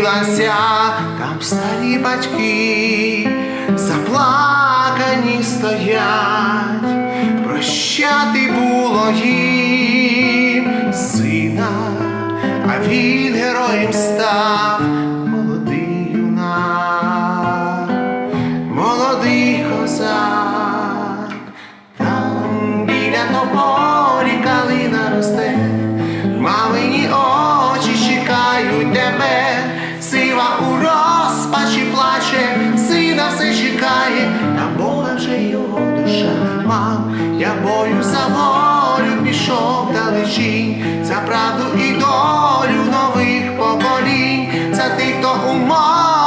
опинилася, там старі батьки заплакані стоять, прощати було їм. тобою за волю пішов далечінь, за правду і долю нових поколінь, за тих, хто умов.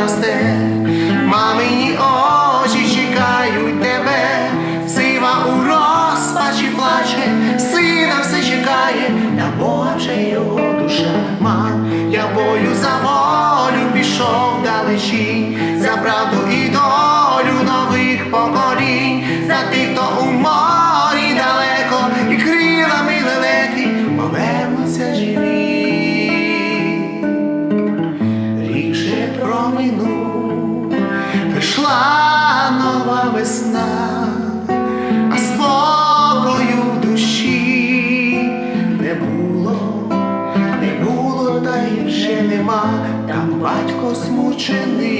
understand минув, прийшла нова весна, а спокою в душі не було, не було, та й вже нема, там батько смучений.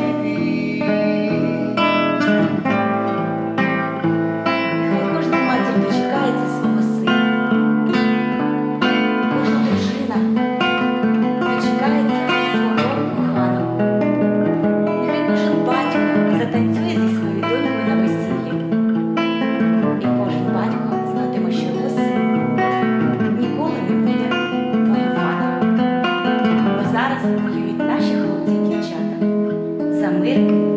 від наші хлопці дівчата за мир.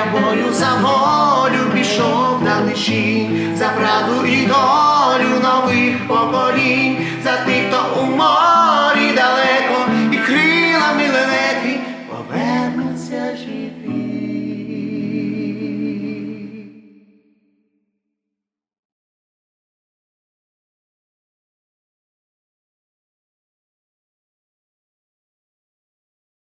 я бою за волю пішов далечі, за правду і до.